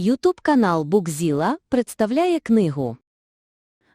Ютуб канал Букзіла представляє книгу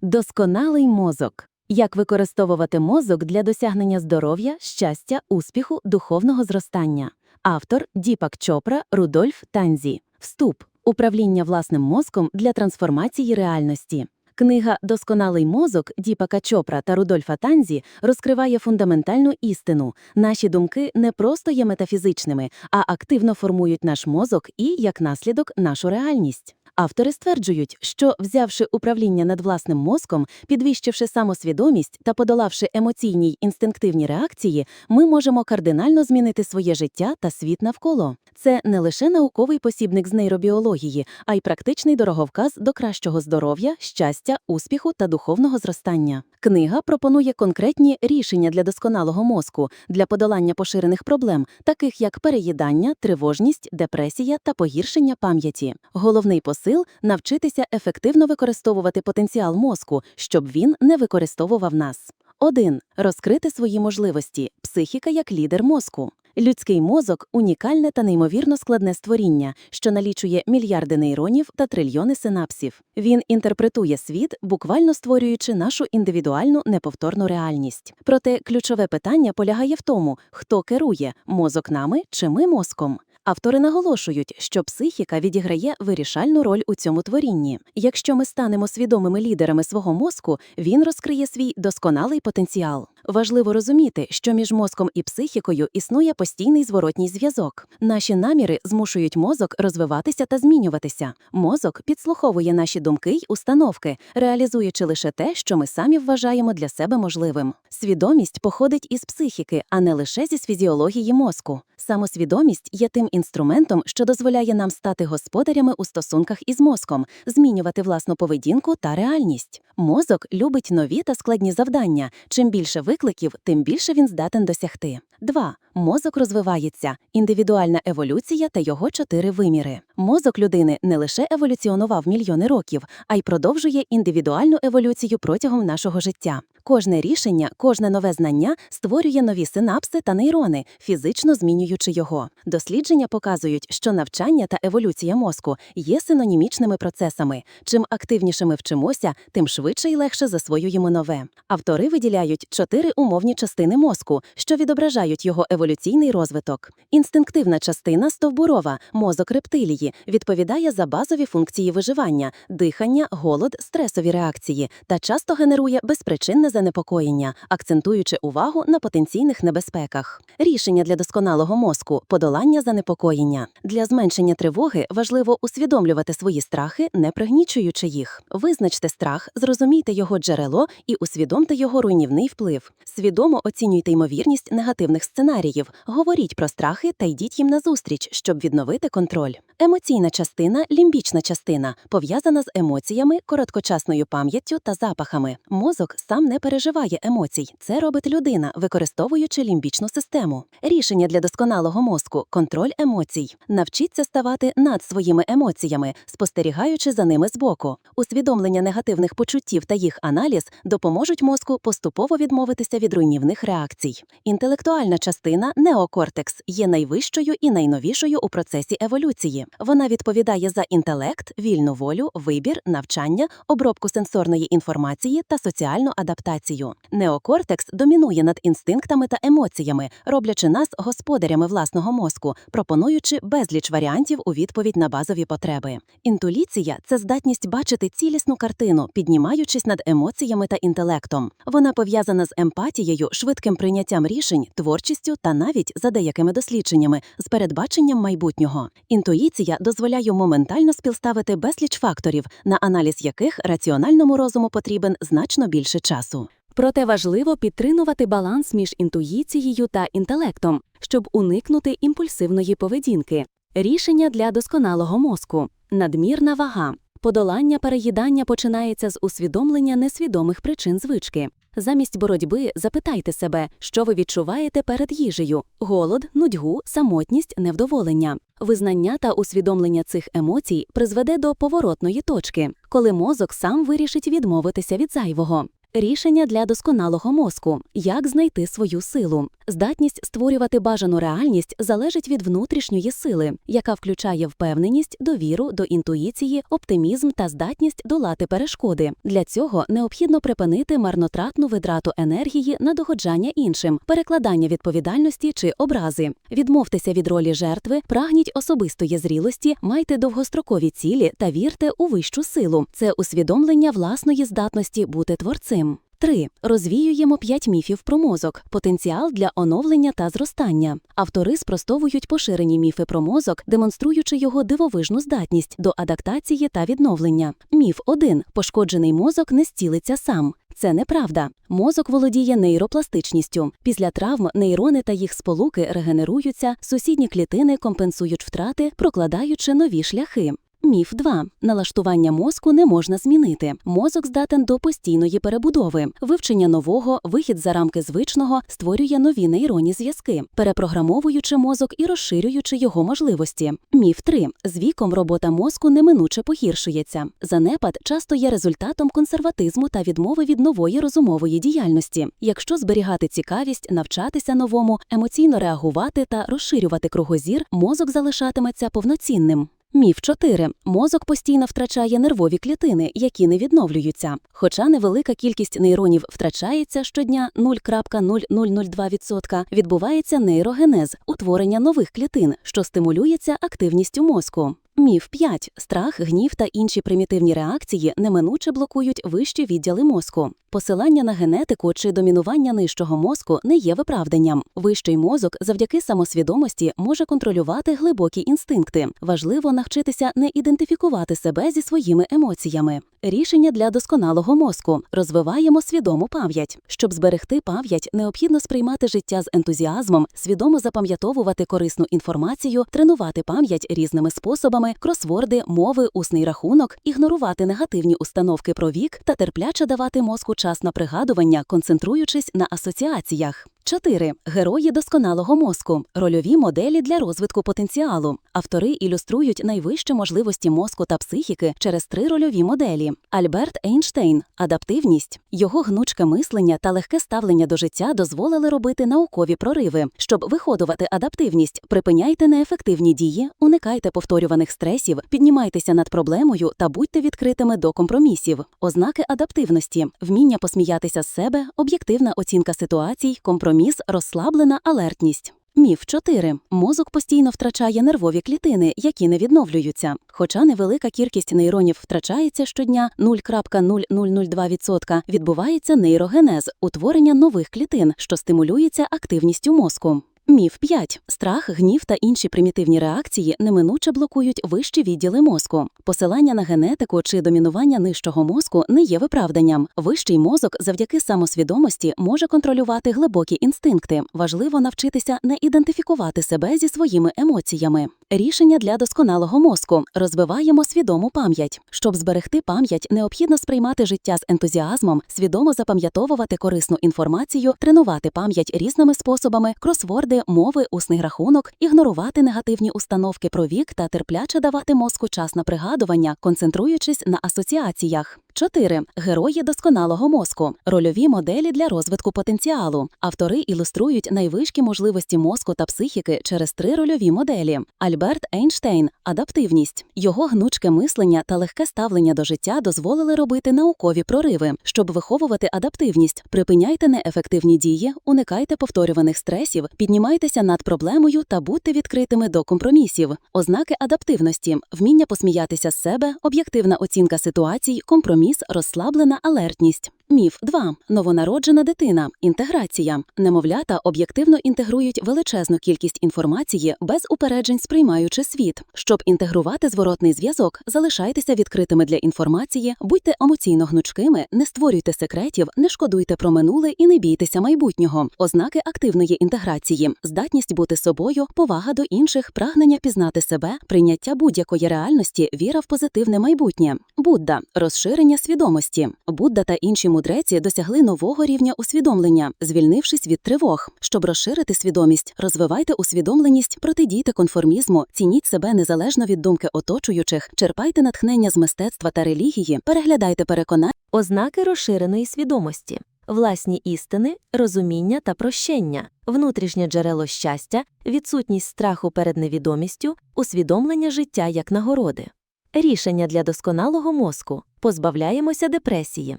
Досконалий мозок. Як використовувати мозок для досягнення здоров'я, щастя, успіху, духовного зростання. Автор Діпак Чопра, Рудольф Танзі. Вступ. Управління власним мозком для трансформації реальності. Книга Досконалий мозок Діпака Чопра та Рудольфа Танзі розкриває фундаментальну істину. Наші думки не просто є метафізичними, а активно формують наш мозок і, як наслідок, нашу реальність. Автори стверджують, що, взявши управління над власним мозком, підвищивши самосвідомість та подолавши емоційні й інстинктивні реакції, ми можемо кардинально змінити своє життя та світ навколо. Це не лише науковий посібник з нейробіології, а й практичний дороговказ до кращого здоров'я, щастя, успіху та духовного зростання. Книга пропонує конкретні рішення для досконалого мозку, для подолання поширених проблем, таких як переїдання, тривожність, депресія та погіршення пам'яті. Головний посил навчитися ефективно використовувати потенціал мозку, щоб він не використовував нас. 1. Розкрити свої можливості. Психіка як лідер мозку. Людський мозок унікальне та неймовірно складне створіння, що налічує мільярди нейронів та трильйони синапсів. Він інтерпретує світ, буквально створюючи нашу індивідуальну неповторну реальність. Проте ключове питання полягає в тому, хто керує мозок нами чи ми мозком. Автори наголошують, що психіка відіграє вирішальну роль у цьому творінні. Якщо ми станемо свідомими лідерами свого мозку, він розкриє свій досконалий потенціал. Важливо розуміти, що між мозком і психікою існує постійний зворотній зв'язок. Наші наміри змушують мозок розвиватися та змінюватися. Мозок підслуховує наші думки й установки, реалізуючи лише те, що ми самі вважаємо для себе можливим. Свідомість походить із психіки, а не лише зі фізіології мозку. Самосвідомість є тим інструментом, що дозволяє нам стати господарями у стосунках із мозком, змінювати власну поведінку та реальність. Мозок любить нові та складні завдання. Чим більше викликів, тим більше він здатен досягти. 2. Мозок розвивається, індивідуальна еволюція та його чотири виміри. Мозок людини не лише еволюціонував мільйони років, а й продовжує індивідуальну еволюцію протягом нашого життя. Кожне рішення, кожне нове знання створює нові синапси та нейрони, фізично змінюючи його. Дослідження показують, що навчання та еволюція мозку є синонімічними процесами. Чим активніше ми вчимося, тим швидше і легше засвоюємо нове. Автори виділяють чотири умовні частини мозку, що відображають його еволюційний розвиток. Інстинктивна частина стовбурова, мозок рептилії, відповідає за базові функції виживання, дихання, голод, стресові реакції та часто генерує безпричинне занепокоєння, акцентуючи увагу на потенційних небезпеках. Рішення для досконалого мозку подолання занепокоєння. Для зменшення тривоги важливо усвідомлювати свої страхи, не пригнічуючи їх. Визначте страх, зрозумійте його джерело і усвідомте його руйнівний вплив. Свідомо оцінюйте ймовірність негативних сценаріїв, говоріть про страхи та йдіть їм назустріч, щоб відновити контроль. Емоційна частина, лімбічна частина, пов'язана з емоціями, короткочасною пам'яттю та запахами. Мозок сам не переживає емоцій. Це робить людина, використовуючи лімбічну систему. Рішення для досконалого мозку контроль емоцій. Навчіться ставати над своїми емоціями, спостерігаючи за ними збоку. Усвідомлення негативних почуттів та їх аналіз допоможуть мозку поступово відмовитися від руйнівних реакцій. Інтелектуальна частина неокортекс є найвищою і найновішою у процесі еволюції. Вона відповідає за інтелект, вільну волю, вибір, навчання, обробку сенсорної інформації та соціальну адаптацію. Неокортекс домінує над інстинктами та емоціями, роблячи нас господарями власного мозку, пропонуючи безліч варіантів у відповідь на базові потреби. Інтуїція це здатність бачити цілісну картину, піднімаючись над емоціями та інтелектом. Вона пов'язана з емпатією, швидким прийняттям рішень, творчістю та навіть за деякими дослідженнями з передбаченням майбутнього. Інтуїція дозволяє моментально співставити безліч факторів, на аналіз яких раціональному розуму потрібен значно більше часу. Проте важливо підтримувати баланс між інтуїцією та інтелектом, щоб уникнути імпульсивної поведінки. Рішення для досконалого мозку, надмірна вага. Подолання переїдання починається з усвідомлення несвідомих причин звички. Замість боротьби запитайте себе, що ви відчуваєте перед їжею: голод, нудьгу, самотність, невдоволення. Визнання та усвідомлення цих емоцій призведе до поворотної точки, коли мозок сам вирішить відмовитися від зайвого. Рішення для досконалого мозку. Як знайти свою силу. Здатність створювати бажану реальність залежить від внутрішньої сили, яка включає впевненість, довіру до інтуїції, оптимізм та здатність долати перешкоди. Для цього необхідно припинити марнотратну витрату енергії на догоджання іншим, перекладання відповідальності чи образи. Відмовтеся від ролі жертви, прагніть особистої зрілості, майте довгострокові цілі та вірте у вищу силу. Це усвідомлення власної здатності бути творцем. 3. Розвіюємо 5 міфів про мозок, потенціал для оновлення та зростання. Автори спростовують поширені міфи про мозок, демонструючи його дивовижну здатність до адаптації та відновлення. Міф 1. Пошкоджений мозок не зцілиться сам. Це неправда. Мозок володіє нейропластичністю. Після травм нейрони та їх сполуки регенеруються, сусідні клітини компенсують втрати, прокладаючи нові шляхи. Міф 2. Налаштування мозку не можна змінити. Мозок здатен до постійної перебудови. Вивчення нового, вихід за рамки звичного створює нові нейронні зв'язки, перепрограмовуючи мозок і розширюючи його можливості. Міф 3. З віком робота мозку неминуче погіршується. Занепад часто є результатом консерватизму та відмови від нової розумової діяльності. Якщо зберігати цікавість, навчатися новому, емоційно реагувати та розширювати кругозір, мозок залишатиметься повноцінним. Міф 4. Мозок постійно втрачає нервові клітини, які не відновлюються. Хоча невелика кількість нейронів втрачається щодня 0,0002%, відбувається нейрогенез, утворення нових клітин, що стимулюється активністю мозку. Міф 5. Страх, гнів та інші примітивні реакції неминуче блокують вищі відділи мозку. Посилання на генетику чи домінування нижчого мозку не є виправданням. Вищий мозок завдяки самосвідомості може контролювати глибокі інстинкти. Важливо навчитися не ідентифікувати себе зі своїми емоціями. Рішення для досконалого мозку розвиваємо свідому пам'ять. Щоб зберегти пам'ять, необхідно сприймати життя з ентузіазмом, свідомо запам'ятовувати корисну інформацію, тренувати пам'ять різними способами, кросворди, мови, усний рахунок, ігнорувати негативні установки про вік та терпляче давати мозку час на пригадування, концентруючись на асоціаціях. 4. Герої досконалого мозку рольові моделі для розвитку потенціалу. Автори ілюструють найвищі можливості мозку та психіки через три рольові моделі. Альберт Ейнштейн адаптивність. Його гнучке мислення та легке ставлення до життя дозволили робити наукові прориви. Щоб виходувати адаптивність, припиняйте неефективні дії, уникайте повторюваних стресів, піднімайтеся над проблемою та будьте відкритими до компромісів. Ознаки адаптивності, вміння посміятися з себе, об'єктивна оцінка ситуацій, компроміс, розслаблена алертність. Міф 4. Мозок постійно втрачає нервові клітини, які не відновлюються. Хоча невелика кількість нейронів втрачається щодня 0,0002%, відбувається нейрогенез, утворення нових клітин, що стимулюється активністю мозку. Міф 5. Страх, гнів та інші примітивні реакції неминуче блокують вищі відділи мозку. Посилання на генетику чи домінування нижчого мозку не є виправданням. Вищий мозок завдяки самосвідомості може контролювати глибокі інстинкти. Важливо навчитися не ідентифікувати себе зі своїми емоціями. Рішення для досконалого мозку розвиваємо свідому пам'ять. Щоб зберегти пам'ять, необхідно сприймати життя з ентузіазмом, свідомо запам'ятовувати корисну інформацію, тренувати пам'ять різними способами, кросворди, мови, усний рахунок, ігнорувати негативні установки про вік та терпляче давати мозку час на пригадування, концентруючись на асоціаціях. 4. Герої досконалого мозку рольові моделі для розвитку потенціалу. Автори ілюструють найвищі можливості мозку та психіки через три рольові моделі. Альберт Ейнштейн адаптивність. Його гнучке мислення та легке ставлення до життя дозволили робити наукові прориви. Щоб виховувати адаптивність, припиняйте неефективні дії, уникайте повторюваних стресів, піднімайтеся над проблемою та будьте відкритими до компромісів. Ознаки адаптивності, вміння посміятися з себе, об'єктивна оцінка ситуацій, компроміс, розслаблена алертність. Міф 2. Новонароджена дитина. Інтеграція. Немовлята об'єктивно інтегрують величезну кількість інформації без упереджень сприймаючи світ. Щоб інтегрувати зворотний зв'язок, залишайтеся відкритими для інформації, будьте емоційно гнучкими, не створюйте секретів, не шкодуйте про минуле і не бійтеся майбутнього. Ознаки активної інтеграції, здатність бути собою, повага до інших, прагнення пізнати себе, прийняття будь-якої реальності, віра в позитивне майбутнє. Будда розширення свідомості. Будда та інші мудреці досягли нового рівня усвідомлення, звільнившись від тривог. Щоб розширити свідомість, розвивайте усвідомленість, протидійте конформізму, цініть себе незалежно від думки оточуючих, черпайте натхнення з мистецтва та релігії, переглядайте переконання. Ознаки розширеної свідомості, власні істини, розуміння та прощення, внутрішнє джерело щастя, відсутність страху перед невідомістю, усвідомлення життя як нагороди. Рішення для досконалого мозку позбавляємося депресії.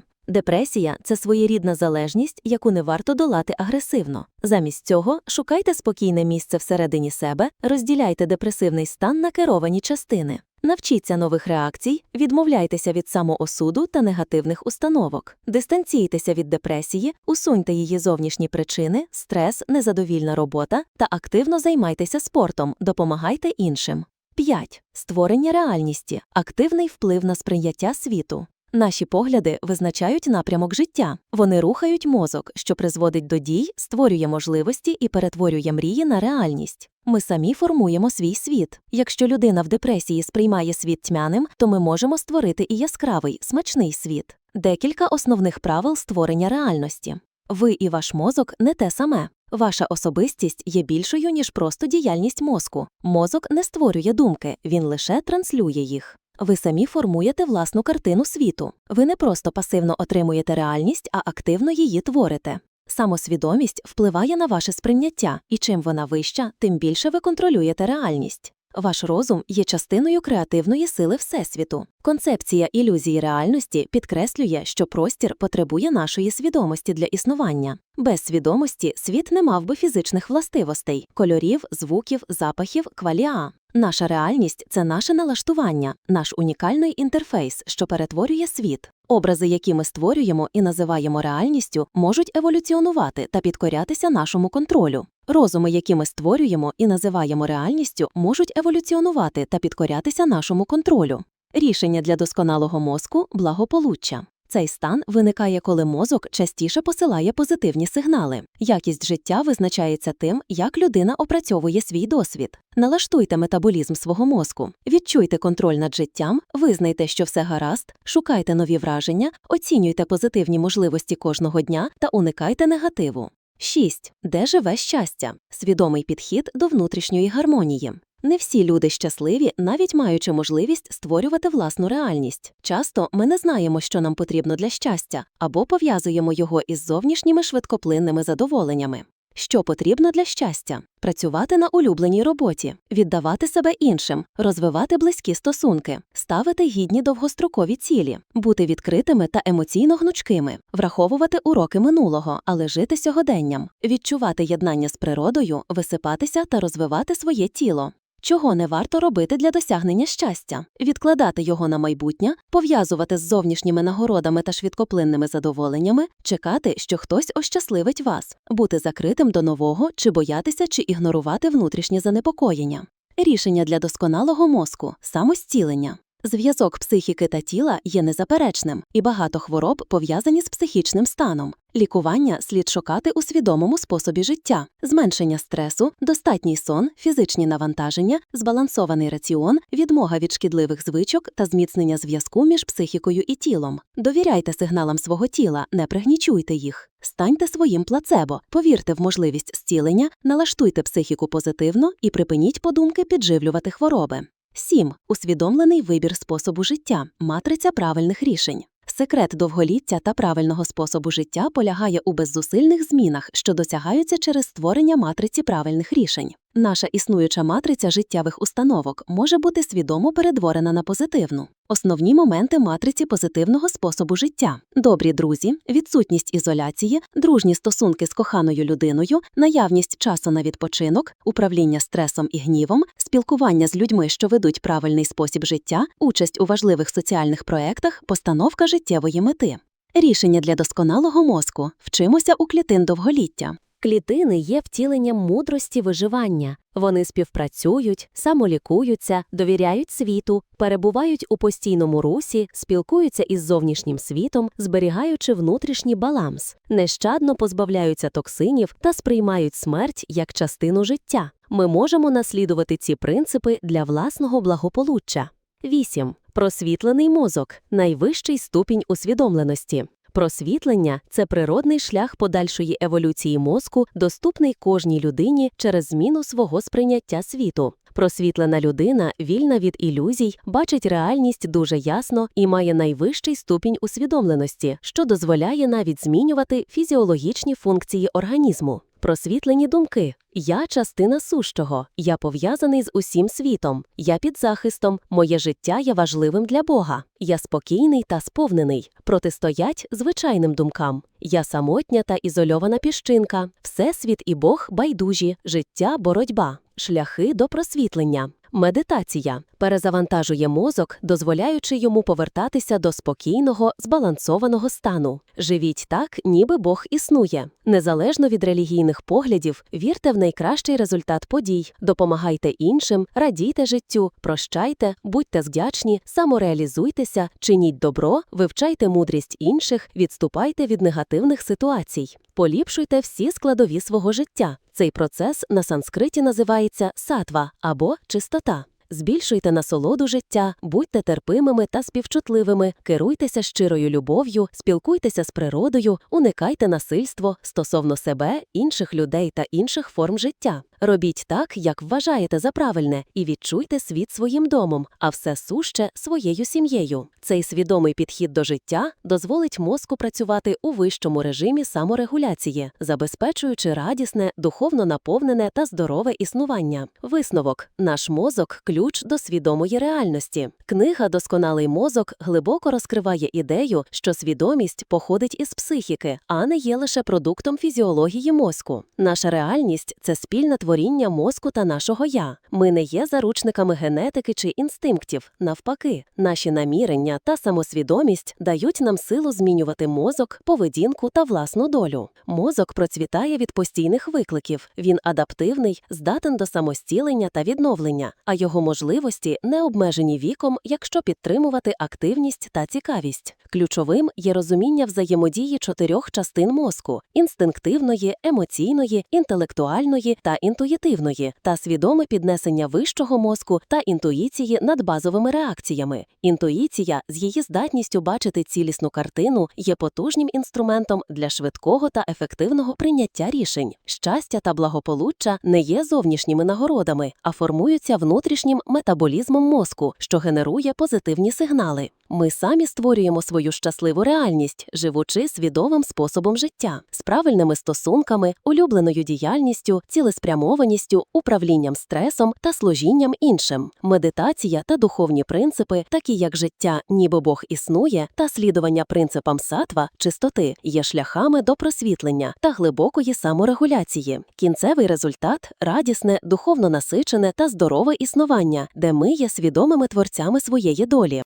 Депресія це своєрідна залежність, яку не варто долати агресивно. Замість цього шукайте спокійне місце всередині себе, розділяйте депресивний стан на керовані частини. Навчіться нових реакцій, відмовляйтеся від самоосуду та негативних установок, дистанційтеся від депресії, усуньте її зовнішні причини, стрес, незадовільна робота та активно займайтеся спортом, допомагайте іншим. 5. Створення реальності, активний вплив на сприйняття світу. Наші погляди визначають напрямок життя. Вони рухають мозок, що призводить до дій, створює можливості і перетворює мрії на реальність. Ми самі формуємо свій світ. Якщо людина в депресії сприймає світ тьмяним, то ми можемо створити і яскравий, смачний світ. Декілька основних правил створення реальності. Ви і ваш мозок не те саме. Ваша особистість є більшою, ніж просто діяльність мозку. Мозок не створює думки, він лише транслює їх. Ви самі формуєте власну картину світу. Ви не просто пасивно отримуєте реальність, а активно її творите. Самосвідомість впливає на ваше сприйняття, і чим вона вища, тим більше ви контролюєте реальність. Ваш розум є частиною креативної сили Всесвіту. Концепція ілюзії реальності підкреслює, що простір потребує нашої свідомості для існування. Без свідомості світ не мав би фізичних властивостей, кольорів, звуків, запахів, кваліа. Наша реальність це наше налаштування, наш унікальний інтерфейс, що перетворює світ. Образи, які ми створюємо і називаємо реальністю, можуть еволюціонувати та підкорятися нашому контролю. Розуми, які ми створюємо і називаємо реальністю, можуть еволюціонувати та підкорятися нашому контролю. Рішення для досконалого мозку благополуччя. Цей стан виникає, коли мозок частіше посилає позитивні сигнали. Якість життя визначається тим, як людина опрацьовує свій досвід. Налаштуйте метаболізм свого мозку, відчуйте контроль над життям, визнайте, що все гаразд, шукайте нові враження, оцінюйте позитивні можливості кожного дня та уникайте негативу. 6. Де живе щастя? Свідомий підхід до внутрішньої гармонії. Не всі люди щасливі, навіть маючи можливість створювати власну реальність. Часто ми не знаємо, що нам потрібно для щастя, або пов'язуємо його із зовнішніми швидкоплинними задоволеннями. Що потрібно для щастя? Працювати на улюбленій роботі, віддавати себе іншим, розвивати близькі стосунки, ставити гідні довгострокові цілі, бути відкритими та емоційно гнучкими, враховувати уроки минулого, але жити сьогоденням, відчувати єднання з природою, висипатися та розвивати своє тіло. Чого не варто робити для досягнення щастя, відкладати його на майбутнє, пов'язувати з зовнішніми нагородами та швидкоплинними задоволеннями, чекати, що хтось ощасливить вас, бути закритим до нового чи боятися чи ігнорувати внутрішнє занепокоєння. Рішення для досконалого мозку самостілення. Зв'язок психіки та тіла є незаперечним, і багато хвороб пов'язані з психічним станом. Лікування слід шукати у свідомому способі життя, зменшення стресу, достатній сон, фізичні навантаження, збалансований раціон, відмога від шкідливих звичок та зміцнення зв'язку між психікою і тілом. Довіряйте сигналам свого тіла, не пригнічуйте їх. Станьте своїм плацебо, повірте в можливість зцілення, налаштуйте психіку позитивно і припиніть подумки підживлювати хвороби. 7. Усвідомлений вибір способу життя, матриця правильних рішень. Секрет довголіття та правильного способу життя полягає у беззусильних змінах, що досягаються через створення матриці правильних рішень. Наша існуюча матриця життєвих установок може бути свідомо перетворена на позитивну. Основні моменти матриці позитивного способу життя: добрі друзі, відсутність ізоляції, дружні стосунки з коханою людиною, наявність часу на відпочинок, управління стресом і гнівом, спілкування з людьми, що ведуть правильний спосіб життя, участь у важливих соціальних проєктах, постановка життєвої мети. Рішення для досконалого мозку вчимося у клітин довголіття. Клітини є втіленням мудрості виживання. Вони співпрацюють, самолікуються, довіряють світу, перебувають у постійному русі, спілкуються із зовнішнім світом, зберігаючи внутрішній баланс, нещадно позбавляються токсинів та сприймають смерть як частину життя. Ми можемо наслідувати ці принципи для власного благополуччя. 8. Просвітлений мозок найвищий ступінь усвідомленості. Просвітлення це природний шлях подальшої еволюції мозку, доступний кожній людині через зміну свого сприйняття світу. Просвітлена людина, вільна від ілюзій, бачить реальність дуже ясно і має найвищий ступінь усвідомленості, що дозволяє навіть змінювати фізіологічні функції організму. Просвітлені думки. Я частина сущого, я пов'язаний з усім світом, я під захистом, моє життя є важливим для Бога. Я спокійний та сповнений, протистоять звичайним думкам. Я самотня та ізольована піщинка, всесвіт і Бог байдужі, життя боротьба, шляхи до просвітлення. Медитація перезавантажує мозок, дозволяючи йому повертатися до спокійного, збалансованого стану. Живіть так, ніби Бог існує. Незалежно від релігійних поглядів, вірте в найкращий результат подій, допомагайте іншим, радійте життю, прощайте, будьте вдячні, самореалізуйтеся, чиніть добро, вивчайте мудрість інших, відступайте від негативних ситуацій. Поліпшуйте всі складові свого життя. Цей процес на санскриті називається сатва або чистота. Збільшуйте насолоду життя, будьте терпимими та співчутливими, керуйтеся щирою любов'ю, спілкуйтеся з природою, уникайте насильство стосовно себе, інших людей та інших форм життя. Робіть так, як вважаєте за правильне, і відчуйте світ своїм домом, а все суще своєю сім'єю. Цей свідомий підхід до життя дозволить мозку працювати у вищому режимі саморегуляції, забезпечуючи радісне, духовно наповнене та здорове існування. Висновок: наш мозок ключ до свідомої реальності. Книга Досконалий мозок глибоко розкриває ідею, що свідомість походить із психіки, а не є лише продуктом фізіології мозку. Наша реальність це спільне творіння мозку та нашого я. Ми не є заручниками генетики чи інстинктів. Навпаки, наші намірення та самосвідомість дають нам силу змінювати мозок, поведінку та власну долю. Мозок процвітає від постійних викликів. Він адаптивний, здатен до самостілення та відновлення, а його можливості не обмежені віком, якщо підтримувати активність та цікавість. Ключовим є розуміння взаємодії чотирьох частин мозку: інстинктивної, емоційної, інтелектуальної та інтуїтивної, та свідоме піднесення вищого мозку та інтуїції над базовими реакціями. Інтуїція з її здатністю бачити цілісну картину є потужним інструментом для швидкого та ефективного прийняття рішень. Щастя та благополуччя не є зовнішніми нагородами, а формуються внутрішнім метаболізмом мозку, що генерує позитивні сигнали. Ми самі створюємо свою щасливу реальність, живучи свідомим способом життя, з правильними стосунками, улюбленою діяльністю, цілеспрямованістю, управлінням стресом та служінням іншим. Медитація та духовні принципи, такі як життя, ніби Бог існує, та слідування принципам сатва, чистоти, є шляхами до просвітлення та глибокої саморегуляції. Кінцевий результат радісне, духовно насичене та здорове існування, де ми є свідомими творцями своєї долі.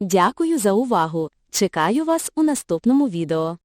Дякую за увагу. Чекаю вас у наступному відео.